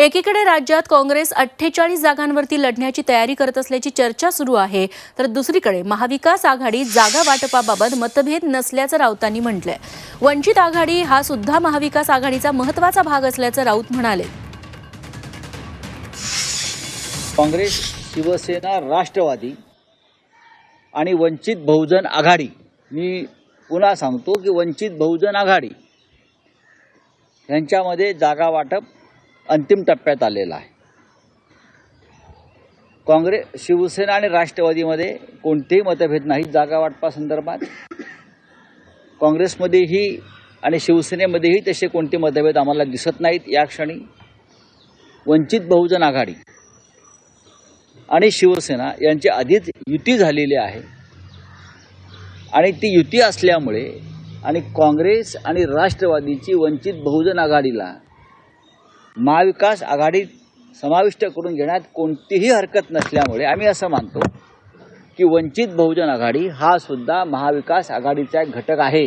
एकीकडे राज्यात काँग्रेस अठ्ठेचाळीस जागांवरती लढण्याची तयारी करत असल्याची चर्चा सुरू आहे तर दुसरीकडे महाविकास आघाडी जागा वाटपाबाबत मतभेद नसल्याचं राऊतांनी म्हटलंय. वंचित आघाडी हा सुद्धा महाविकास आघाडीचा महत्त्वाचा भाग असल्याचं राऊत म्हणाले. काँग्रेस शिवसेना राष्ट्रवादी आणि वंचित बहुजन आघाडी मी पुन्हा सांगतो की वंचित बहुजन आघाडी यांच्यामध्ये जागा वाटप अंतिम टप्प्यात आलेला आहे. काँग्रेस शिवसेना आणि राष्ट्रवादीमध्ये कोणतेही मतभेद नाही जागा वाटपासंदर्भात काँग्रेसमध्येही आणि शिवसेनेमध्येही तसे कोणते मतभेद आम्हाला दिसत नाहीत या क्षणी. वंचित बहुजन आघाडी आणि शिवसेना यांची आधीच युती झालेली आहे. आणि ती युती असल्यामुळे आणि काँग्रेस आणि राष्ट्रवादीची वंचित बहुजन आघाडीला महाविकास आघाडीत समाविष्ट करून घेण्यात कोणतीही हरकत नसल्यामुळे आम्ही असं मानतो की वंचित बहुजन आघाडी हा सुद्धा महाविकास आघाडीचा एक घटक आहे.